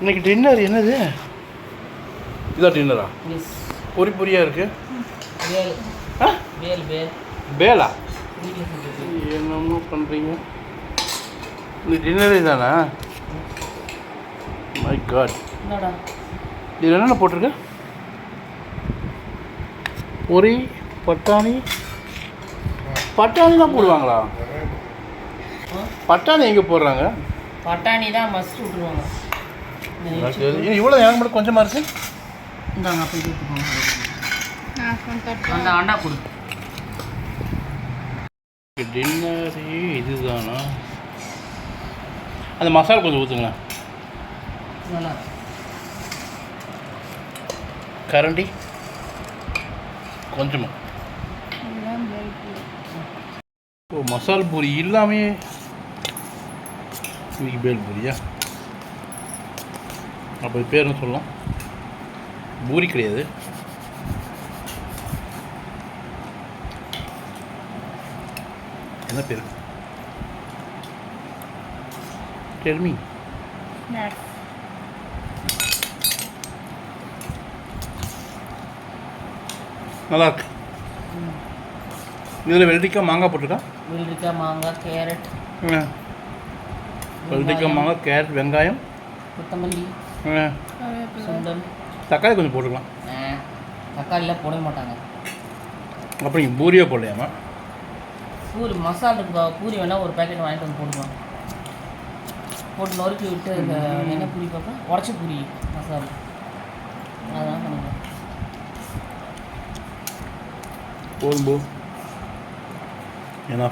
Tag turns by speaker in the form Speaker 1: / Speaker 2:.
Speaker 1: இன்னைக்கு டின்னர் என்னது? இதான் டின்னரா
Speaker 2: எஸ்
Speaker 1: பொரி பொரியாக இருக்கு? பேலா என்னமோ பண்ணுறீங்க இந்த டின்னரே தானா மை காட்
Speaker 2: என்னடா?
Speaker 1: இது என்னென்ன போட்டிருக்கு? பொரி பட்டாணி. பட்டாணி தான் போடுவாங்களா? பட்டாணி எங்கே போடுறாங்க?
Speaker 2: பட்டாணி தான் மஸ்ட் விட்டுருவாங்க
Speaker 1: இவ்வளோ எனக்கு மட்டும் கொஞ்சமாக இருக்கு?
Speaker 2: இந்தாங்க அப்படி கொடுத்துக்கோங்க அந்த அண்டா கொடு.
Speaker 1: டின்னரே இதுதானா? அந்த மசாலா கொஞ்சம் ஊற்றுங்களேன்
Speaker 2: நல்லா.
Speaker 1: கரண்டி? கொஞ்சமாக ஓ மசால் பூரி இல்லாமே இன்னைக்கு பேல் பூரியா? அப்போ இது பேர் என்ன சொல்லலாம் பூரி கிடையாது. என்ன பேர்? டெல்மி நல்லா இருக்கு. இதில் வெள்ளரிக்காய் மாங்காய் போட்டிருக்கா
Speaker 2: வெள்ளரிக்காய் மாங்காய் கேரட்.
Speaker 1: ஆ. வெள்ளரிக்காய் மாங்காய் கேரட் வெங்காயம்.
Speaker 2: கொத்தமல்லி. சுண்டல்
Speaker 1: தக்காளி கொஞ்சம் போட்டுக்கலாம்.
Speaker 2: தக்காளிலாம் போடவே மாட்டாங்க.
Speaker 1: அப்படி பூரியே போடலையாமா
Speaker 2: பூரி மசாலா இருக்குப்பா பூரி வேணால் ஒரு பேக்கெட் வாங்கிட்டு வந்து போட்டுக்கலாம். போட்டு நொறுக்கி விட்டு இந்த என்ன பூரி பார்ப்பா உடச்சி பூரி மசாலா. அதெல்லாம் பண்ணுங்க.
Speaker 1: போதும் போ. ஏன்னா